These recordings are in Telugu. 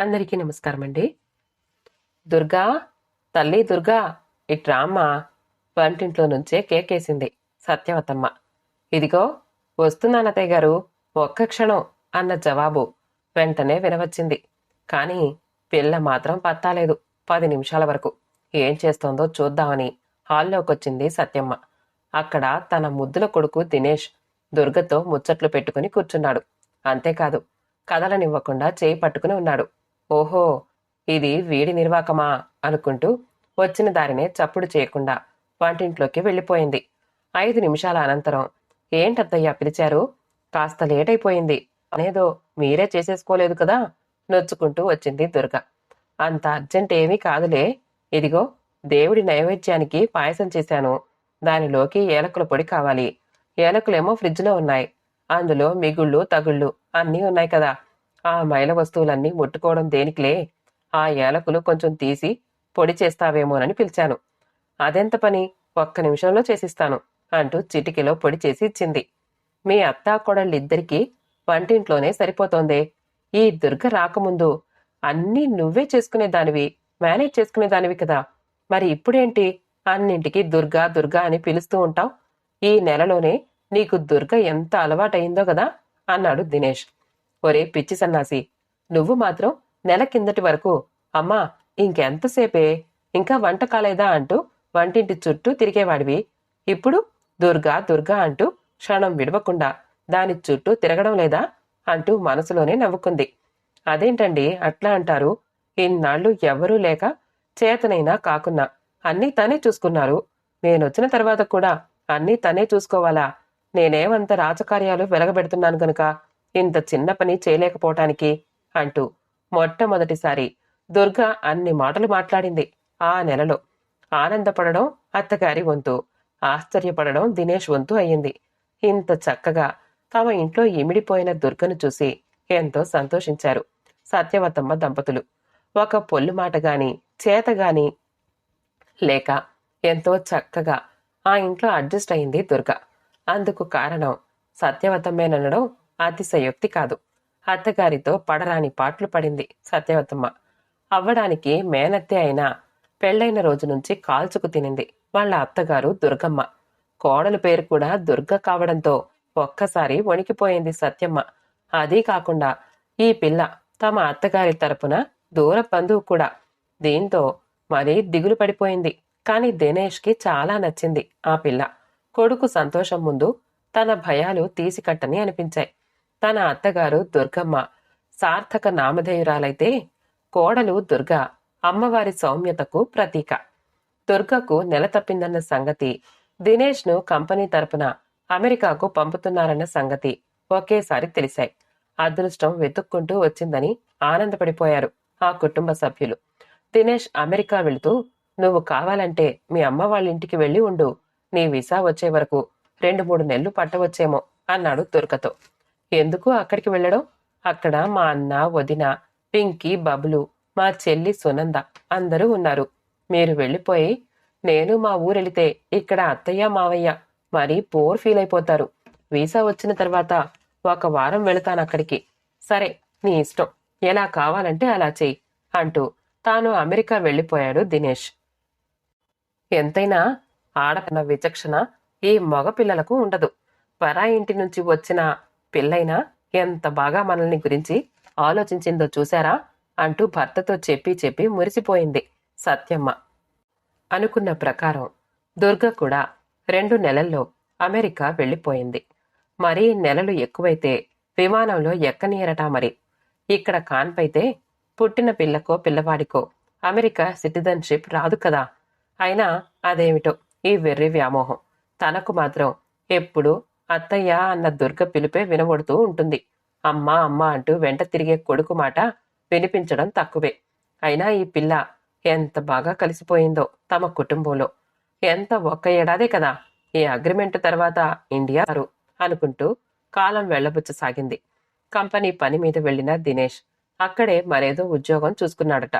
అందరికీ నమస్కారం అండి దుర్గా తల్లి దుర్గా ఇట్రామ్మ వంటింట్లో నుంచే కేకేసింది సత్యవతమ్మ. ఇదిగో వస్తున్నానతయ్య గారు ఒక్క క్షణం అన్న జవాబు వెంటనే వినవచ్చింది. కానీ పిల్ల మాత్రం పత్తాలేదు పది నిమిషాల వరకు. ఏం చేస్తోందో చూద్దామని హాల్లోకొచ్చింది సత్యమ్మ. అక్కడ తన ముద్దుల కొడుకు దినేష్ దుర్గతో ముచ్చట్లు పెట్టుకుని కూర్చున్నాడు. అంతేకాదు కదలనివ్వకుండా చేయి పట్టుకుని ఉన్నాడు. ఓహో ఇది వీడి నిర్వాకమా? అనుకుంటూ వచ్చిన దారినే చప్పుడు చేయకుండా వంటింట్లోకి వెళ్ళిపోయింది. ఐదు నిమిషాల అనంతరం ఏంటత్తయ్యా పిలిచారు? కాస్త లేట్ అయిపోయింది అనేదో మీరే చేసేసుకోలేదు కదా? నొచ్చుకుంటూ వచ్చింది దుర్గ. అంత అర్జెంట్ ఏమీ కాదులే. ఇదిగో దేవుడి నైవేద్యానికి పాయసం చేశాను. దానిలోకి ఏలకుల పొడి కావాలి. ఏలకులేమో ఫ్రిడ్జ్లో ఉన్నాయి. అందులో మిగుళ్ళు తగుళ్ళు అన్నీ ఉన్నాయి కదా. ఆ మైల వస్తువులన్నీ ముట్టుకోవడం దేనికిలే? ఆ ఏలకులు కొంచెం తీసి పొడి చేస్తావేమోనని పిలిచాను. అదెంత పని? ఒక్క నిమిషంలో చేసిస్తాను అంటూ చిటికెలో పొడి చేసి ఇచ్చింది. మీ అత్తా కొడళ్ళిద్దరికీ వంటింట్లోనే సరిపోతోందే. ఈ దుర్గ రాకముందు అన్నీ నువ్వే చేసుకునేదానివి మేనేజ్ చేసుకునేదానివి కదా. మరి ఇప్పుడేంటి? అన్నింటికి దుర్గా దుర్గా అని పిలుస్తూ ఉంటావు. ఈ నెలలోనే నీకు దుర్గ ఎంత అలవాటయిందో కదా అన్నాడు దినేష్. ఒరే పిచ్చి సన్నాసి నువ్వు మాత్రం నెల కిందటి వరకు అమ్మా ఇంకెంతసేపే? ఇంకా వంట కాలేదా అంటూ వంటింటి చుట్టూ తిరిగేవాడివి. ఇప్పుడు దుర్గా దుర్గా అంటూ క్షణం విడవకుండా దాని చుట్టూ తిరగడం లేదా అంటూ మనసులోనే నవ్వుకుంది. అదేంటండి అట్లా అంటారు? ఇన్నాళ్ళు ఎవ్వరూ లేక చేతనైనా కాకున్నా అన్నీ తనే చూసుకున్నారు. నేనొచ్చిన తర్వాత కూడా అన్నీ తనే చూసుకోవాలా? నేనేమంత రాజకార్యాలు వెలగబెడుతున్నాను గనుక? ఇంత చిన్న పని చేయలేకపోవటానికి అంటూ మొట్టమొదటిసారి దుర్గ అన్ని మాటలు మాట్లాడింది ఆ నెలలో. ఆనందపడడం అత్తగారి వంతు ఆశ్చర్యపడడం దినేష్ వంతు అయ్యింది. ఇంత చక్కగా తమ ఇంట్లో ఇమిడిపోయిన దుర్గను చూసి ఎంతో సంతోషించారు సత్యవతమ్మ దంపతులు. ఒక పొల్లు మాట గాని చేత గాని లేక ఎంతో చక్కగా ఆ ఇంట్లో అడ్జస్ట్ అయింది దుర్గ. అందుకు కారణం సత్యవతమ్మేననడం అతిశయోక్తి కాదు. అత్తగారితో పడరాని పాటలు పడింది సత్యవతమ్మ. అవ్వడానికి మేనత్తే అయినా పెళ్ళైన రోజు నుంచి కాల్చుకు తినింది వాళ్ళ అత్తగారు దుర్గమ్మ. కోడలు పేరు కూడా దుర్గ కావడంతో ఒక్కసారి వణికిపోయింది సత్యమ్మ. అదీ కాకుండా ఈ పిల్ల తమ అత్తగారి తరపున దూర బంధువు కూడా. దీంతో మరీ దిగులు పడిపోయింది. కాని దినేష్కి చాలా నచ్చింది ఆ పిల్ల. కొడుకు సంతోషం ముందు తన భయాలు తీసికట్టని అనిపించాయి. తన అత్తగారు దుర్గమ్మ సార్థక నామధేయురాలైతే కోడలు దుర్గ అమ్మవారి సౌమ్యతకు ప్రతీక. దుర్గకు నెల తప్పిందన్న సంగతి దినేష్ను కంపెనీ తరపున అమెరికాకు పంపుతున్నారన్న సంగతి ఒకేసారి తెలిశాయి. అదృష్టం వెతుక్కుంటూ వచ్చిందని ఆనందపడిపోయారు ఆ కుటుంబ సభ్యులు. దినేష్ అమెరికా వెళుతూ నువ్వు కావాలంటే మీ అమ్మ వాళ్ళ ఇంటికి వెళ్ళి ఉండు. నీ వీసా వచ్చే వరకు రెండు మూడు నెలలు పట్టవచ్చేమో అన్నాడు దుర్గతో. ఎందుకు అక్కడికి వెళ్ళడం? అక్కడ మా అన్న వదిన పింకీ బబులు మా చెల్లి సునంద అందరూ ఉన్నారు. మీరు వెళ్ళిపోయి నేను మా ఊరెళితే ఇక్కడ అత్తయ్య మావయ్య మరీ పోర్ ఫీల్ అయిపోతారు వీసా వచ్చిన తర్వాత ఒక వారం వెళతాను అక్కడికి. సరే నీ ఇష్టం. ఎలా కావాలంటే అలా చెయ్యి అంటూ తాను అమెరికా వెళ్ళిపోయాడు దినేష్. ఎంతైనా ఆడకన్న విచక్షణ ఈ మగపిల్లలకు ఉండదు. పరా ఇంటి నుంచి వచ్చిన పిల్లైనా ఎంత బాగా మనల్ని గురించి ఆలోచించిందో చూశారా అంటూ భర్తతో చెప్పి చెప్పి మురిసిపోయింది సత్యమ్మ. అనుకున్న ప్రకారం దుర్గ కూడా రెండు నెలల్లో అమెరికా వెళ్ళిపోయింది. మరీ నెలలు ఎక్కువైతే విమానంలో ఎక్కనీయరటా మరి. ఇక్కడ కాన్పైతే పుట్టిన పిల్లకో పిల్లవాడికో అమెరికా సిటిజన్షిప్ రాదు కదా. అయినా అదేమిటో ఈ వెర్రి వ్యామోహం. తనకు మాత్రం ఎప్పుడు అత్తయ్య అన్న దుర్గ పిలిపే వినబడుతూ ఉంటుంది. అమ్మా అమ్మ అంటూ వెంట తిరిగే కొడుకు మాట వినిపించడం తక్కువే. అయినా ఈ పిల్ల ఎంత బాగా కలిసిపోయిందో తమ కుటుంబంలో. ఎంత ఒక్క ఏడాదే కదా ఈ అగ్రిమెంట్ తర్వాత ఇండియా అనుకుంటూ కాలం వెళ్ళబుచ్చసాగింది కంపెనీ పని మీద వెళ్ళిన దినేష్ అక్కడే మరేదో ఉద్యోగం చూసుకున్నాడట.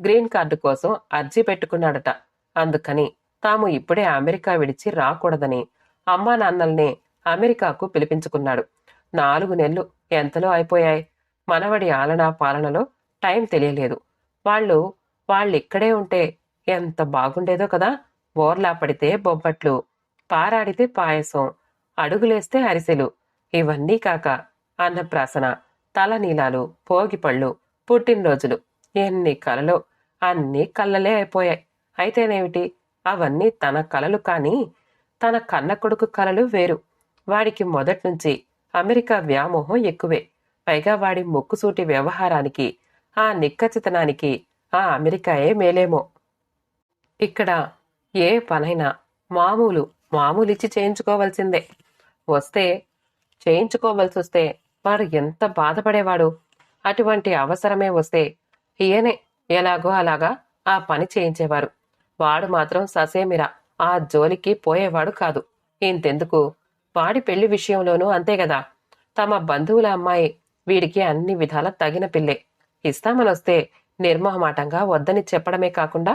గ్రీన్ కార్డు కోసం అర్జీ పెట్టుకున్నాడట. అందుకని తాము ఇప్పుడే అమెరికా విడిచి రాకూడదని అమ్మా నాన్నల్ని అమెరికాకు పిలిపించుకున్నాడు. నాలుగు నెలలు ఎంతలో అయిపోయాయి? మనవడి ఆలన పాలనలో టైం తెలియలేదు. వాళ్ళు వాళ్ళిక్కడే ఉంటే ఎంత బాగుండేదో కదా? బోర్లా పడితే బొబ్బట్లు పారాడితే పాయసం అడుగులేస్తే అరిసెలు. ఇవన్నీ కాక అన్నప్రాసన తలనీలాలు భోగిపళ్ళు పుట్టినరోజులు. ఎన్ని కలలు అన్నీ కళ్ళలే అయిపోయాయి. అయితేనేమిటి? అవన్నీ తన కలలు కానీ తన కన్న కొడుకు కలలు వేరు. వాడికి మొదట్నుంచి అమెరికా వ్యామోహం ఎక్కువే. పైగా వాడి మొక్కుసూటి వ్యవహారానికి ఆ నిక్కచితనానికి ఆ అమెరికాయే మేలేమో. ఇక్కడ ఏ పనైనా మామూలు మామూలిచ్చి చేయించుకోవాల్సిందే. వస్తే చేయించుకోవలసి వస్తే వాడు ఎంత బాధపడేవాడు? అటువంటి అవసరమే వస్తే ఈయనే ఎలాగో అలాగా ఆ పని చేయించేవారు. వాడు మాత్రం ససేమిరా ఆ జోలికి పోయేవాడు కాదు. ఇంతెందుకు? వాడి పెళ్ళి విషయంలోనూ అంతే కదా తమ బంధువుల అమ్మాయి వీడికి అన్ని విధాల తగిన పిల్లే. ఇస్తామనొస్తే నిర్మోహమాటంగా వద్దని చెప్పడమే కాకుండా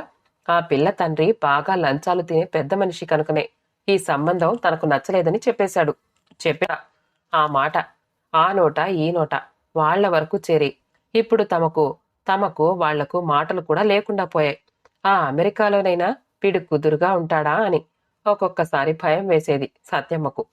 ఆ పిల్ల తండ్రి బాగా లంచాలు తినే పెద్ద మనిషి కనుకనే. ఈ సంబంధం తనకు నచ్చలేదని చెప్పేశాడు. చెప్పా ఆ మాట ఆ నోట ఈ నోట వాళ్ళ వరకు చేరి. ఇప్పుడు తమకు తమకు వాళ్ళకు మాటలు కూడా లేకుండా పోయాయి. ఆ అమెరికాలోనైనా వీడు కుదురుగా ఉంటాడా అని ఒక్కొక్కసారి భయం వేసేది సత్యమ్మకు.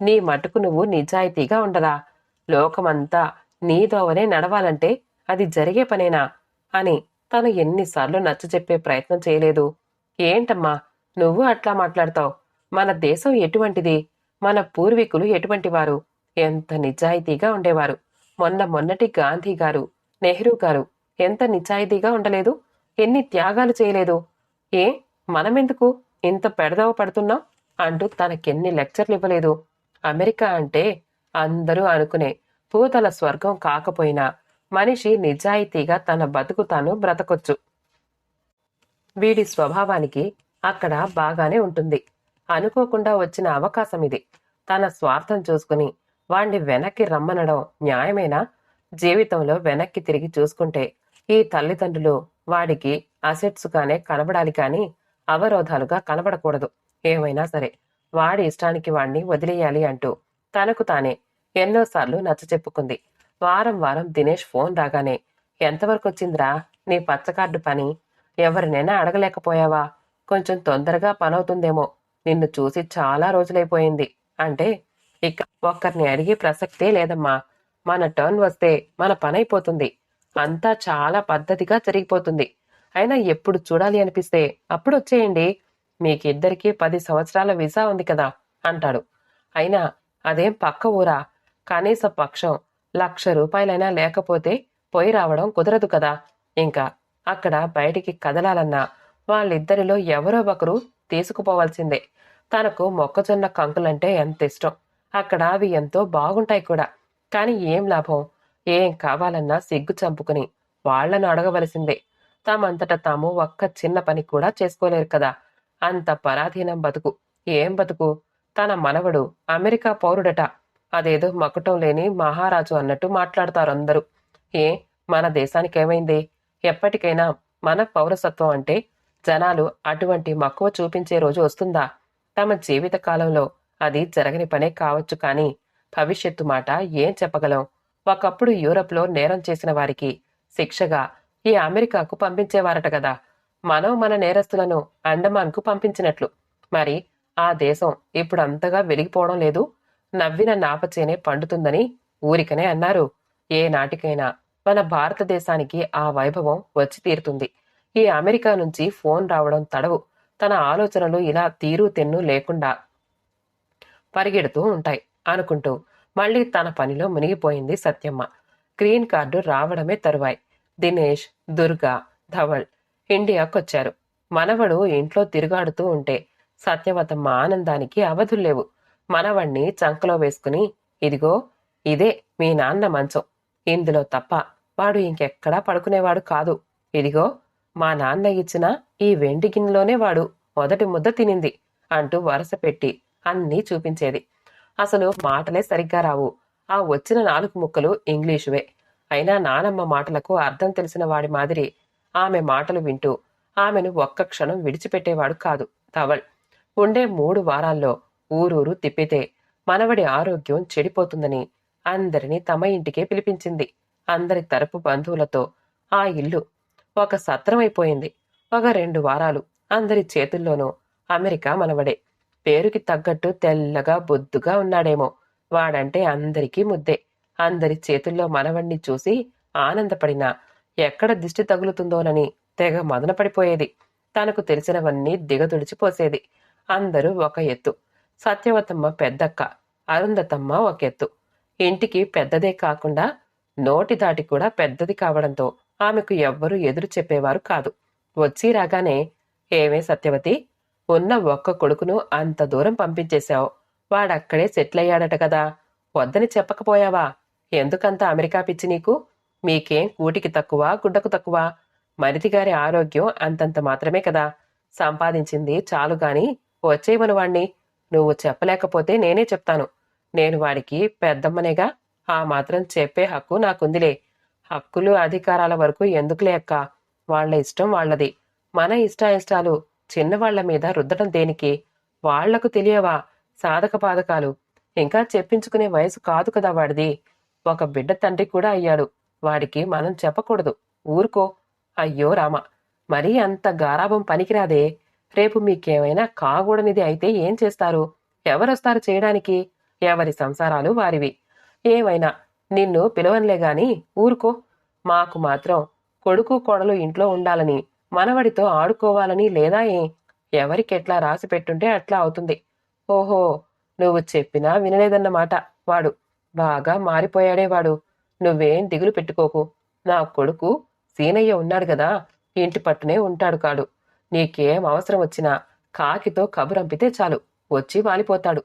నీ మటుకు నువ్వు నిజాయితీగా ఉండరా? లోకమంతా నీ దోవనే నడవాలంటే అది జరిగే పనేనా? అని తను ఎన్నిసార్లు నచ్చ చెప్పే ప్రయత్నం చేయలేదు. ఏంటమ్మా నువ్వు అట్లా మాట్లాడతావు? మన దేశం ఎటువంటిది? మన పూర్వీకులు ఎటువంటి వారు? ఎంత నిజాయితీగా ఉండేవారు? మొన్న మొన్నటి గాంధీ గారు నెహ్రూ గారు ఎంత నిజాయితీగా ఉండలేదు? ఎన్ని త్యాగాలు చేయలేదు? ఏ మనమెందుకు ఇంత పెడదవ పడుతున్నాం? అంటూ తనకెన్ని లెక్చర్లు ఇవ్వలేదు. అమెరికా అంటే అందరూ అనుకునే పూతల స్వర్గం కాకపోయినా మనిషి నిజాయితీగా తన బతుకు తాను బ్రతకొచ్చు. వీడి స్వభావానికి అక్కడ బాగానే ఉంటుంది. అనుకోకుండా వచ్చిన అవకాశం ఇది. తన స్వార్థం చూసుకుని వాణ్ణి వెనక్కి రమ్మనడం న్యాయమేనా? జీవితంలో వెనక్కి తిరిగి చూసుకుంటే ఈ తల్లిదండ్రులు వాడికి అసెట్స్గానే కనబడాలి కానీ అవరోధాలుగా కనబడకూడదు. ఏమైనా సరే వాడి ఇష్టానికి వాణ్ణి వదిలేయాలి అంటూ తనకు తానే ఎన్నోసార్లు నచ్చ చెప్పుకుంది. వారం వారం దినేష్ ఫోన్ రాగానే ఎంతవరకు వచ్చిందిరా నీ పచ్చకార్డు పని. ఎవరినైనా అడగలేకపోయావా? కొంచెం తొందరగా పనవుతుందేమో. నిన్ను చూసి చాలా రోజులైపోయింది. అంటే ఇక ఒక్కరిని అడిగే ప్రసక్తే లేదమ్మా. మన టర్న్ వస్తే మన పనైపోతుంది. అంతా చాలా పద్ధతిగా జరిగిపోతుంది. అయినా ఎప్పుడు చూడాలి అనిపిస్తే అప్పుడు వచ్చేయండి. మీకిద్దరికీ పది సంవత్సరాల వీసా ఉంది కదా అంటాడు. అయినా అదేం పక్క ఊరా? కనీస పక్షం లక్ష రూపాయలైనా లేకపోతే పోయి రావడం కుదరదు కదా. ఇంకా అక్కడ బయటికి కదలాలన్నా వాళ్ళిద్దరిలో ఎవరో ఒకరు తీసుకుపోవాల్సిందే. తనకు మొక్కజొన్న కంకులంటే ఎంత ఇష్టం? అక్కడ అవి ఎంతో బాగుంటాయి కూడా. కాని ఏం లాభం? ఏం కావాలన్నా సిగ్గు చంపుకుని వాళ్ళను అడగవలసిందే. తమంతట తాము ఒక్క చిన్న పని కూడా చేసుకోలేరు కదా. అంత పరాధీనం బతుకు. ఏం బతుకు? తన మనవడు అమెరికా పౌరుడట. అదేదో మకుటం లేని మహారాజు అన్నట్టు మాట్లాడతారు అందరూ ఏ మన దేశానికేమైంది? ఎప్పటికైనా మన పౌరసత్వం అంటే జనాలు అటువంటి మక్కువ చూపించే రోజు వస్తుందా? తమ జీవిత కాలంలో అది జరగని పనే కావచ్చు కానీ భవిష్యత్తు మాట ఏం చెప్పగలం? ఒకప్పుడు యూరప్లో నేరం చేసిన వారికి శిక్షగా ఈ అమెరికాకు పంపించేవారట కదా. మనం మన నేరస్తులను అండమాన్కు పంపించినట్లు. మరి ఆ దేశం ఇప్పుడు అంతగా వెలిగిపోవడం లేదు. నవ్విన నాపచేనే పండుతుందని ఊరికనే అన్నారు. ఏ నాటికైనా మన భారతదేశానికి ఆ వైభవం వచ్చి తీరుతుంది. ఈ అమెరికా నుంచి ఫోన్ రావడం తడవు. తన ఆలోచనలు ఇలా తీరు తెన్ను లేకుండా పరిగెడుతూ ఉంటాయి అనుకుంటూ మళ్ళీ తన పనిలో మునిగిపోయింది సత్యమ్మ. గ్రీన్ కార్డు రావడమే తరువాయి. దినేష్ దుర్గా ధవల్ ఇండియాకొచ్చారు మనవడు ఇంట్లో తిరుగాడుతూ ఉంటే సత్యవతమ్మ ఆనందానికి అవధుల్లేవు మనవణ్ణి చంకలో వేసుకుని ఇదిగో ఇదే మీ నాన్న మంచం. ఇందులో తప్ప వాడు ఇంకెక్కడా పడుకునేవాడు కాదు. ఇదిగో మా నాన్న ఇచ్చిన ఈ వెండి గిన్నెలోనే వాడు మొదటి ముద్ద తినింది అంటూ వరస పెట్టి అన్నీ చూపించేది. అసలు మాటలే సరిగ్గా రావు. ఆ వచ్చిన నాలుగు ముక్కలు ఇంగ్లీషువే. అయినా నానమ్మ మాటలకు అర్థం తెలిసిన వాడి మాదిరి ఆమె మాటలు వింటూ ఆమెను ఒక్క క్షణం విడిచిపెట్టేవాడు కాదు ధవల్. ఉండే మూడు వారాల్లో ఊరూరు తిప్పితే మనవడి ఆరోగ్యం చెడిపోతుందని అందరినీ తమ ఇంటికే పిలిపించింది. అందరి తరపు బంధువులతో ఆ ఇల్లు ఒక సత్రం అయిపోయింది ఒక రెండు వారాలు అందరి చేతుల్లోనూ అమెరికా మనవడే. పేరుకి తగ్గట్టు తెల్లగా బొద్దుగా ఉన్నాడేమో. వాడంటే అందరికీ ముద్దే. అందరి చేతుల్లో మనవణ్ణి చూసి ఆనందపడినా ఎక్కడ దిష్టి తగులుతుందోనని తెగ మదనపడిపోయేది. తనకు తెలిసినవన్నీ దిగతుడిచిపోసేది అందరూ ఒక ఎత్తు. సత్యవతమ్మ పెద్దక్క. అరుంధతమ్మ ఒక ఎత్తు. ఇంటికి పెద్దదే కాకుండా నోటి దాటి కూడా పెద్దది కావడంతో ఆమెకు ఎవ్వరూ ఎదురు చెప్పేవారు కాదు. వచ్చి రాగానే ఏమే సత్యవతి ఉన్న ఒక్క కొడుకును అంత దూరం పంపించేశావు. వాడక్కడే సెటిల్ అయ్యాడట కదా. వద్దని చెప్పకపోయావా? ఎందుకంత అమెరికా పిచ్చి నీకు? మీకేం కూటికి తక్కువ గుడ్డకు తక్కువ? మరిదిగారి ఆరోగ్యం అంతంత మాత్రమే కదా. సంపాదించింది చాలు గాని వచ్చేయమను వాణ్ణి నువ్వు చెప్పలేకపోతే నేనే చెప్తాను. నేను వాడికి పెద్దమ్మనేగా? ఆ మాత్రం చెప్పే హక్కు నాకుందిలే. హక్కులు అధికారాల వరకు ఎందుకులే అక్క? వాళ్ళ ఇష్టం వాళ్ళది మన ఇష్టాయిష్టాలు చిన్నవాళ్ళ మీద రుద్దడం దేనికి? వాళ్ళకు తెలియవా? సాధక బాధకాలు ఇంకా చెప్పించుకునే వయసు కాదు కదా వాడిది. ఒక బిడ్డ తండ్రి కూడా అయ్యాడు. వాడికి మనం చెప్పకూడదు. ఊరుకో. అయ్యో రామ మరీ అంత గారాభం పనికిరాదే. రేపు మీకేమైనా కాగూడనిది అయితే ఏం చేస్తారు? ఎవరొస్తారు చేయడానికి? ఎవరి సంసారాలు వారివి? ఏమైనా నిన్ను పిలవనులే గాని ఊరుకో. మాకు మాత్రం కొడుకు కొడలు ఇంట్లో ఉండాలని మనవడితో ఆడుకోవాలని లేదా ఏ? ఎవరికెట్లా రాసి పెట్టుంటే అట్లా అవుతుంది. ఓహో నువ్వు చెప్పినా వినలేదన్నమాట వాడు. బాగా మారిపోయాడే వాడు. నువ్వేం దిగులు పెట్టుకోకు. నా కొడుకు సీనయ్య ఉన్నాడు కదా ఇంటి పట్టునే ఉంటాడు కాడు. నీకేం అవసరం వచ్చినా కాకితో కబురంపితే చాలు వచ్చి వాలిపోతాడు.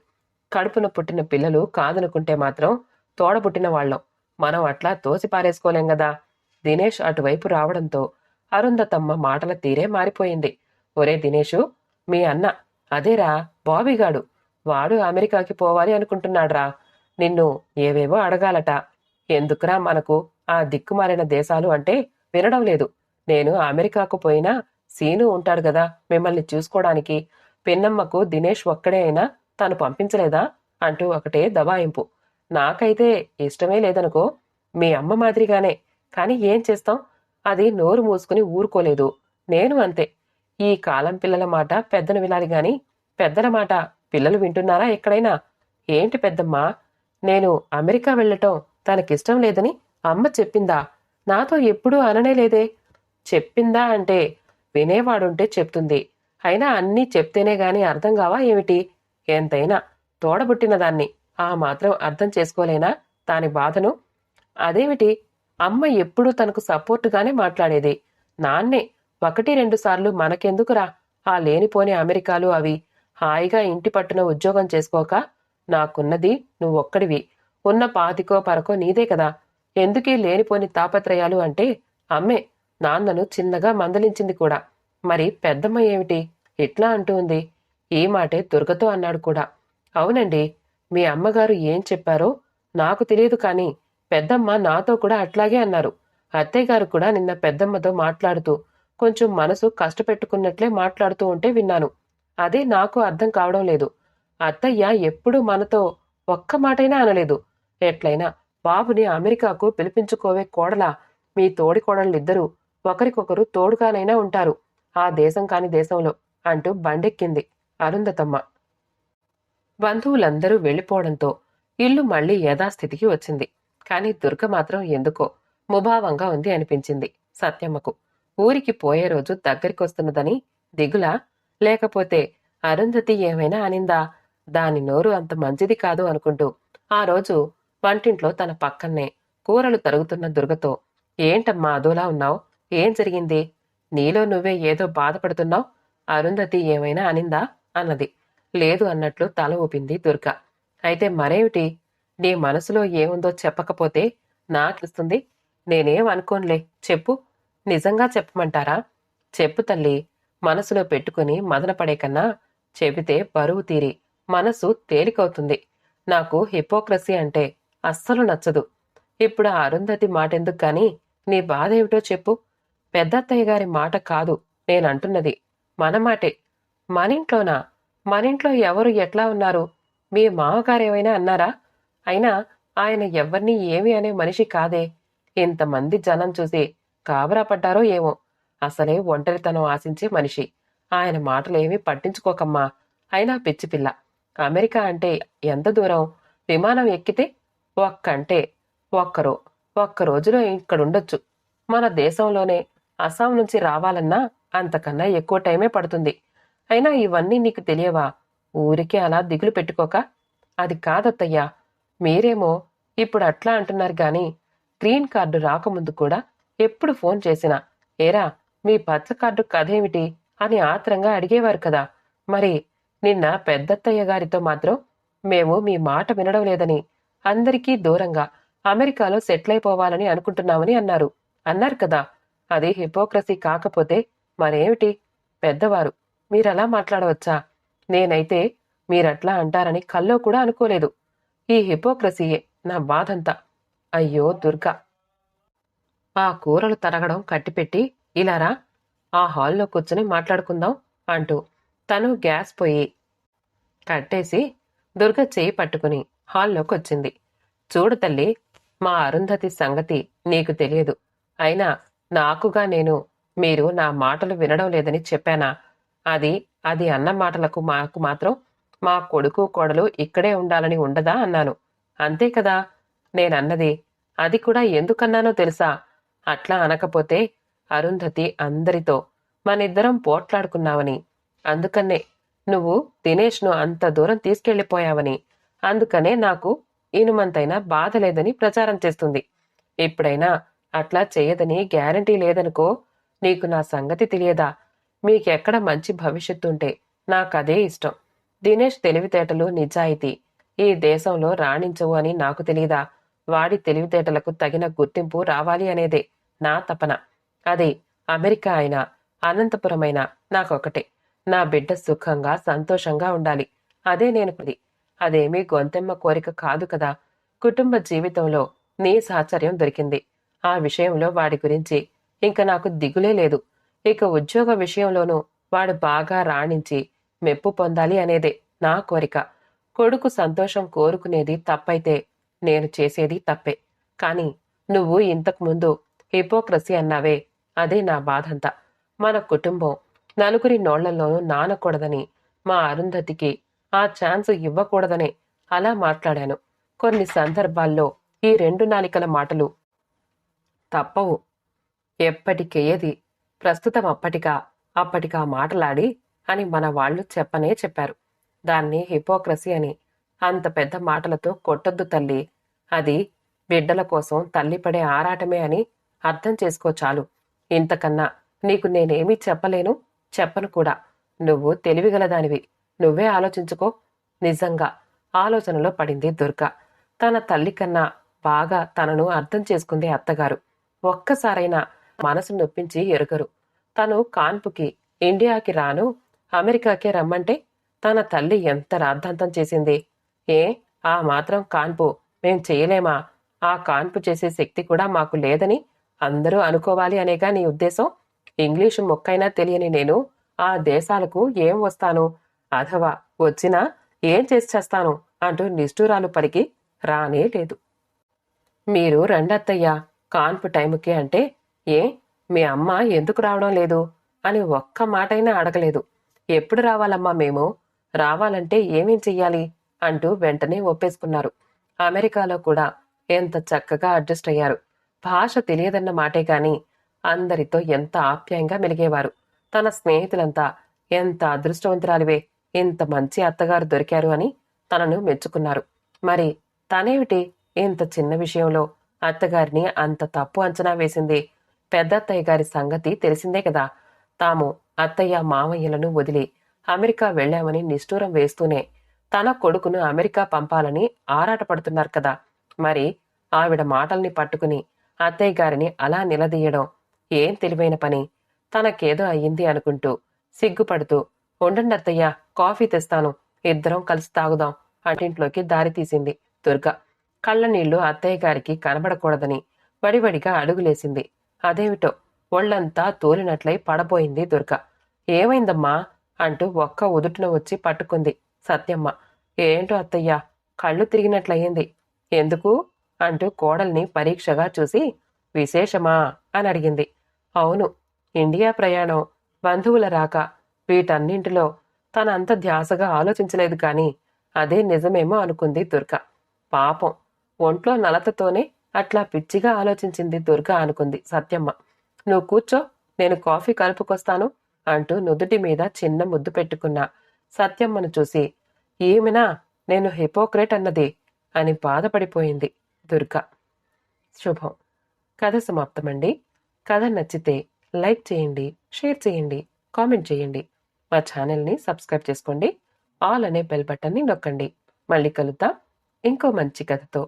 కడుపున పుట్టిన పిల్లలు కాదనుకుంటే మాత్రం తోడబుట్టిన వాళ్ళం. మనం అట్లా తోసి పారేసుకోలేం కదా దినేష్ అటువైపు రావడంతో అరుంధతమ్మ మాటల తీరే మారిపోయింది. ఒరే దినేషు మీ అన్న అదేరా బాబీగాడు. వాడు అమెరికాకి పోవాలి అనుకుంటున్నాడ్రా. నిన్ను ఏవేవో అడగాలట. ఎందుకురా మనకు ఆ దిక్కుమాలిన దేశాలు అంటే వినడం లేదు. నేను అమెరికాకు పోయినా సీను ఉంటాడు కదా మిమ్మల్ని చూసుకోవడానికి పిన్నమ్మకు దినేష్ ఒక్కడే అయినా తను పంపించలేదా? అంటూ ఒకటే దబాయింపు. నాకైతే ఇష్టమే లేదనుకో మీ అమ్మ మాదిరిగానే. కాని ఏం చేస్తాం? అది నోరు మూసుకుని ఊరుకోలేదు. నేను అంతే. ఈ కాలం పిల్లల మాట పెద్దను వినాలి గాని పెద్దల మాట పిల్లలు వింటున్నారా ఎక్కడైనా? ఏంటి పెద్దమ్మా? నేను అమెరికా వెళ్ళటం తనకిష్టం లేదని అమ్మ చెప్పిందా? నాతో ఎప్పుడూ అననే లేదే. చెప్పిందా అంటే వినేవాడుంటే చెప్తుంది. అయినా అన్నీ చెప్తేనే గాని అర్థం కావా ఏమిటి? ఎంతైనా తోడబుట్టిన దాన్ని ఆ మాత్రం అర్థం చేసుకోలేనా దాని బాధను? అదేమిటి? అమ్మ ఎప్పుడూ తనకు సపోర్టుగానే మాట్లాడేది. నాన్నే ఒకటి రెండు సార్లు మనకెందుకురా? ఆ లేనిపోని అమెరికాలు అవి. హాయిగా ఇంటి పట్టున ఉద్యోగం చేసుకోక నాకున్నది నువ్వొక్కడివి. ఉన్న పాతికో పరకో నీదే కదా. ఎందుకీ లేనిపోని తాపత్రయాలు అంటే అమ్మే నాన్నను చిన్నగా మందలించింది కూడా. మరి పెద్దమ్మ ఏమిటి? ఇట్లా అంటూ ఉంది? ఈ మాటే దుర్గతో అన్నాడు కూడా. అవునండి మీ అమ్మగారు ఏం చెప్పారో నాకు తెలియదు కానీ పెద్దమ్మ నాతో కూడా అట్లాగే అన్నారు. అత్తయ్యగారు కూడా నిన్న పెద్దమ్మతో మాట్లాడుతూ కొంచెం మనసు కష్టపెట్టుకున్నట్లే మాట్లాడుతూ ఉంటే విన్నాను. అదే నాకు అర్థం కావడం లేదు. అత్తయ్య ఎప్పుడూ మనతో ఒక్క మాటైనా అనలేదు. ఎట్లయినా బాబుని అమెరికాకు పిలిపించుకోవే కోడలా. మీ తోడి కోడళ్ళిద్దరూ ఒకరికొకరు తోడుగానైనా ఉంటారు. ఆ దేశం కాని దేశంలో అంటూ బండెక్కింది అరుంధతమ్మ. బంధువులందరూ వెళ్ళిపోవడంతో ఇల్లు మళ్ళీ యథాస్థితికి వచ్చింది. కాని దుర్గ మాత్రం ఎందుకో ముభావంగా ఉంది అనిపించింది సత్యమ్మకు. ఊరికి పోయే రోజు దగ్గరికొస్తున్నదని దిగులా? లేకపోతే అరుంధతి ఏమైనా అనిందా? దాని నోరు అంత మంచిది కాదు అనుకుంటూ ఆ రోజు వంటింట్లో తన పక్కన్నే కూరలు తరుగుతున్న దుర్గతో ఏంటమ్మా అదోలా ఉన్నావు? ఏం జరిగింది? నీలో నువ్వే ఏదో బాధపడుతున్నావు? అరుంధతి ఏమైనా అనిందా? అన్నది. లేదు అన్నట్లు తల ఊపింది దుర్గ. అయితే మరేమిటి? నీ మనసులో ఏముందో చెప్పకపోతే నాకిస్తుంది. నేనేం అనుకోనులే. చెప్పు. నిజంగా చెప్పమంటారా? చెప్పు తల్లి. మనసులో పెట్టుకుని మదనపడే కన్నా చెబితే బరువు తీరి. మనసు తేలికవుతుంది. నాకు హిపోక్రసీ అంటే అస్సలు నచ్చదు. ఇప్పుడు ఆ అరుంధతి మాటెందుకు కానీ నీ బాధ ఏమిటో చెప్పు. పెద్దత్తయ్య గారి మాట కాదు నేనంటున్నది. మన మాటే. మనింట్లోనా? మనింట్లో ఎవరు ఎట్లా ఉన్నారు? మీ మామగారేమైనా అన్నారా? అయినా ఆయన ఎవరిని ఏమి అనే మనిషి కాదే. ఇంతమంది జనం చూసి కాబరా పడ్డారో ఏమో. అసలే ఒంటరితనం ఆశించే మనిషి. ఆయన మాటలేమీ పట్టించుకోకమ్మా. అయినా పిచ్చిపిల్ల అమెరికా అంటే ఎంత దూరం? విమానం ఎక్కితే ఒక్కంటే ఒక్కరో ఒక్క రోజులో ఇక్కడుండొచ్చు. మన దేశంలోనే అస్సాం నుంచి రావాలన్నా అంతకన్నా ఎక్కువ టైమే పడుతుంది. అయినా ఇవన్నీ నీకు తెలియవా? ఊరికే అలా దిగులు పెట్టుకోక? అది కాదత్తయ్యా. మీరేమో ఇప్పుడు అట్లా అంటున్నారు కానీ గ్రీన్ కార్డు రాకముందు కూడా ఎప్పుడు ఫోన్ చేసినా ఏరా మీ పచ్చ కార్డు కథేమిటి అని ఆత్రంగా అడిగేవారు కదా. మరి నిన్న పెద్దత్తయ్య గారితో మాత్రం మేము మీ మాట వినడం లేదని అందరికీ దూరంగా. అమెరికాలో సెటిల్ అయిపోవాలని అనుకుంటున్నామని అన్నారు. అన్నారు కదా. అది హిపోక్రసీ కాకపోతే మరేమిటి? పెద్దవారు మీరలా మాట్లాడవచ్చా? నేనైతే మీరట్లా అంటారని కల్లో కూడా అనుకోలేదు. ఈ హిపోక్రసీయే నా బాధంతా. అయ్యో దుర్గా. ఆ కూరలు తరగడం కట్టిపెట్టి ఇలారా ఆ హాల్లో కూర్చుని మాట్లాడుకుందాం అంటూ తను గ్యాస్ పొయ్యి కట్టేసి దుర్గ చేయి పట్టుకుని హాల్లోకి వచ్చింది చూడు తల్లి మా అరుంధతి సంగతి నీకు తెలియదు. అయినా నాకుగా నేను మీరు నా మాటలు వినడం లేదని చెప్పానా? అది అది అన్న మాటలకు మాకు మాత్రం మా కొడుకు కోడలు ఇక్కడే ఉండాలని ఉండదా అన్నాను. అంతే కదా? నేనన్నది. అది కూడా ఎందుకన్నానో తెలుసా? అట్లా అనకపోతే అరుంధతి అందరితో మనిద్దరం పోట్లాడుకున్నావని. అందుకనే నువ్వు దినేష్ను అంత దూరం తీసుకెళ్ళిపోయావని అందుకనే నాకు ఇనుమంతైనా బాధ లేదని ప్రచారం చేస్తుంది. ఇప్పుడైనా అట్లా చేయదని గ్యారంటీ లేదనుకో నీకు నా సంగతి తెలియదా? మీకెక్కడ మంచి భవిష్యత్తు ఉంటే నాకదే ఇష్టం. దినేష్ తెలివితేటలు నిజాయితీ. ఈ దేశంలో రాణించవు అని నాకు తెలియదా వాడి తెలివితేటలకు తగిన గుర్తింపు రావాలి అనేదే నా తపన. అది అమెరికా అయినా అనంతపురమైనా నాకొకటే. నా బిడ్డ సుఖంగా సంతోషంగా ఉండాలి. అదే నేను పది అదేమీ గొంతెమ్మ కోరిక కాదు కదా. కుటుంబ జీవితంలో నీ సాహచర్యం దొరికింది. ఆ విషయంలో వాడి గురించి ఇంక నాకు దిగులే లేదు. ఇక ఉద్యోగ విషయంలోనూ వాడు బాగా రాణించి మెప్పు పొందాలి అనేదే నా కోరిక. కొడుకు సంతోషం కోరుకునేది తప్పైతే నేను చేసేది తప్పే. కానీ నువ్వు ఇంతకుముందు హిపోక్రసీ అన్నావే అదే నా బాధంతా. మన కుటుంబం నలుగురి నోళ్ళలోనూ నానకూడదని మా అరుంధతికి ఆ ఛాన్స్ ఇవ్వకూడదని అలా మాట్లాడాను. కొన్ని సందర్భాల్లో ఈ రెండు నాలికల మాటలు తప్పవు. ఎప్పటికేయది ప్రస్తుతం అప్పటికా? అప్పటికా మాటలాడి అని మన వాళ్ళు చెప్పనే చెప్పారు. దాన్ని హిపోక్రసీ అని అంత పెద్ద మాటలతో కొట్టొద్దు తల్లి. అది బిడ్డల కోసం తల్లి పడే ఆరాటమే అని అర్థం చేసుకో చాలు. ఇంతకన్నా నీకు నేనేమీ చెప్పలేను? చెప్పను కూడా. నువ్వు తెలివిగలదానివి. నువ్వే ఆలోచించుకో. నిజంగా ఆలోచనలో పడింది దుర్గ. తన తల్లి కన్నా బాగా తనను అర్థం చేసుకుంది అత్తగారు. ఒక్కసారైనా మనసు నొప్పించి ఎరుగరు. తను కాన్పుకి ఇండియాకి రాను అమెరికాకి రమ్మంటే తన తల్లి ఎంత రాద్ధాంతం చేసింది. ఏ ఆ మాత్రం కాన్పు. మేం చేయలేమా? ఆ కాన్పు చేసే శక్తి కూడా మాకు లేదని అందరూ అనుకోవాలి అనేగా నీ ఉద్దేశం? ఇంగ్లీషు మొక్కైనా తెలియని నేను ఆ దేశాలకు ఏం వస్తాను? అథవా వచ్చినా ఏం చేసి చేస్తాను అంటూ నిష్ఠూరాలు పలికి రానే లేదు. మీరు రండత్తయ్యా కాన్పు టైంకి అంటే ఏ మీ అమ్మ ఎందుకు రావడం లేదు? అని ఒక్క మాటైనా అడగలేదు. ఎప్పుడు రావాలమ్మా మేము? రావాలంటే ఏమేం చెయ్యాలి? అంటూ వెంటనే ఒప్పేసుకున్నారు. అమెరికాలో కూడా ఎంత చక్కగా అడ్జస్ట్ అయ్యారు. భాష తెలియదన్న మాటే కాని అందరితో ఎంత ఆప్యాయంగా మెలిగేవారు. తన స్నేహితులంతా ఎంత అదృష్టవంతురాలివే. ఇంత మంచి అత్తగారు దొరికారు అని తనను మెచ్చుకున్నారు. మరి తనేమిటి ఇంత చిన్న విషయంలో అత్తగారిని అంత తప్పు అంచనా వేసింది? పెద్దత్తయ్య గారి సంగతి తెలిసిందే కదా. తాము అత్తయ్య మామయ్యలను వదిలి అమెరికా వెళ్ళామని నిష్ఠూరం వేస్తూనే తన కొడుకును అమెరికా పంపాలని ఆరాటపడుతున్నారు కదా. మరి ఆవిడ మాటల్ని పట్టుకుని అత్తయ్య గారిని అలా నిలదీయడం ఏం తెలివైన పని? తనకేదో అయ్యింది అనుకుంటూ సిగ్గుపడుతూ ఉండండి అత్తయ్య కాఫీ తెస్తాను. ఇద్దరం కలిసి తాగుదాం అంటింట్లోకి దారి తీసింది దుర్గ. కళ్ళ నీళ్ళు అత్తయ్య గారికి కనబడకూడదని వడివడిగా అడుగులేసింది. అదేమిటో ఒళ్ళంతా తోలినట్లయి పడబోయింది దుర్గ. ఏమైందమ్మా? అంటూ ఒక్క ఉదుటున వచ్చి పట్టుకుంది సత్యమ్మ. ఏంటో అత్తయ్య కళ్ళు తిరిగినట్లయింది. ఎందుకు? అంటూ కోడల్ని పరీక్షగా చూసి విశేషమా? అని అడిగింది. అవును ఇండియా ప్రయాణం బంధువుల రాక. వీటన్నింటిలో తనంత ధ్యాసగా ఆలోచించలేదు కానీ అదే నిజమేమో అనుకుంది దుర్గ. పాపం. ఒంట్లో నలతతోనే అట్లా పిచ్చిగా ఆలోచించింది దుర్గ అనుకుంది సత్యమ్మ. నువ్వు కూర్చో నేను కాఫీ కలుపుకొస్తాను అంటూ నుదుటి మీద చిన్న ముద్దు పెట్టుకున్న సత్యమ్మను చూసి ఏమినా నేను హిపోక్రేట్ అన్నది అని బాధపడిపోయింది దుర్గ. శుభం. కథ సమాప్తమండి. కథ నచ్చితే లైక్ చేయండి షేర్ చేయండి కామెంట్ చేయండి. మా ఛానల్ని సబ్స్క్రైబ్ చేసుకోండి. ఆల్ అనే బెల్ బటన్ని నొక్కండి. మళ్ళీ కలుద్దాం. ఇంకో మంచి కథతో.